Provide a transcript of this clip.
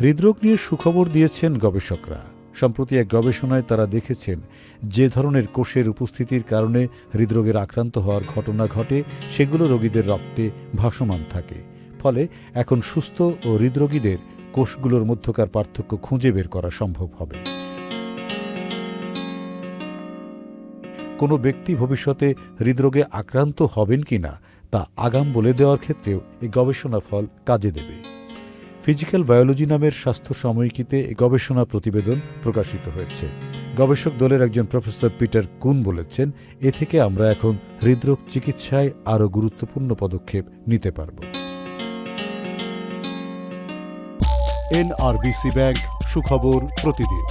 হৃদরোগ নিয়ে সুখবর দিয়েছেন গবেষকরা। সম্প্রতি এক গবেষণায় তারা দেখেছেন, যে ধরনের কোষের উপস্থিতির কারণে হৃদরোগের আক্রান্ত হওয়ার ঘটনা ঘটে, সেগুলো রোগীদের রক্তে ভাসমান থাকে। ফলে এখন সুস্থ ও হৃদরোগীদের কোষগুলোর মধ্যকার পার্থক্য খুঁজে বের করা সম্ভব হবে। কোনো ব্যক্তি ভবিষ্যতে হৃদরোগে আক্রান্ত হবেন কিনা, তা আগাম বলে দেওয়ার ক্ষেত্রেও এই গবেষণা ফল কাজে দেবে। ফিজিক্যাল বায়োলজি নামের স্বাস্থ্য সাময়িকীতে গবেষণা প্রতিবেদন প্রকাশিত হয়েছে। গবেষক দলের একজন প্রফেসর পিটার কুন বলেছেন, এ থেকে আমরা এখন হৃদরোগ চিকিৎসায় আরও গুরুত্বপূর্ণ পদক্ষেপ নিতে পারব। এনআরবিসি ব্যাংক সুখবর প্রতিদিন।